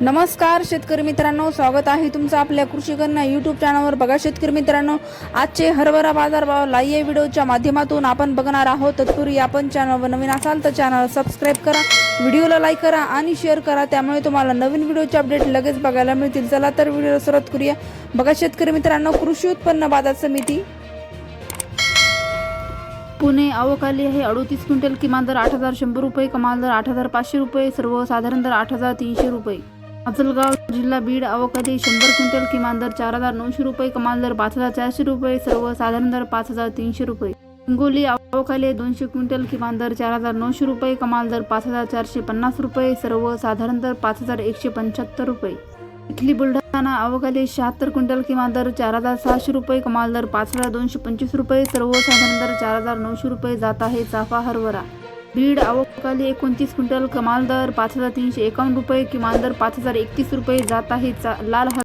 नमस्कार शेतकरी मित्रांनो. स्वागत आहे तुमचं आपल्या कृषी यूट्यूब चॅनलवर बघा शेतकरी मित्रांनो आजचे हरभरा बाजारभाव लाईव्ह व्हिडिओच्या माध्यमातून आपण बघणार आहोत. तत्पूर्वी आपण चॅनलवर नवीन असाल तर चॅनल सबस्क्राईब करा व्हिडिओला लाईक करा आणि शेअर करा. त्यामुळे तुम्हाला नवीन व्हिडिओचे अपडेट लगेच बघायला मिळतील. चला तर व्हिडिओला सुरुवात करूया. बघा शेतकरी मित्रांनो कृषी उत्पन्न बाजार समिती. पुणे अवकाली आहे अडोतीस क्विंटल किमान दर आठ हजार शंभर रुपये कमाल दर आठ हजार पाचशे रुपये सर्वसाधारण दर आठ हजार तीनशे रुपये. अचलगाव जिल्हा बीड अवकाली शंभर क्विंटल किमान दर चार हजार नऊशे रुपये कमाल दर पाच हजार चारशे रुपये सर्वसाधारण दर पाच हजार तीनशे रुपये. हिंगोली अवकाली दोनशे क्विंटल किमान दर चार हजार नऊशे रुपये कमाल दर पाच हजार चारशे पन्नास रुपये सर्वसाधारण दर पाच हजार एकशे पंच्याहत्तर रुपये. इथली बुलढाणा अवकाली शहात्तर क्विंटल किमान दर चार हजार सहाशे रुपये कमाल दर पाच हजार दोनशे पंचवीस रुपये सर्वसाधारण दर चार हजार नऊशे रुपये जात आहे चाफा हरभरा. बीड अवकाली एकोणतीस क्विंटल कमाल दर पाच हजार तीनशे एकावन्न रुपये किमान दर पाच हजार एकतीस रुपये जात आहे. चा लाल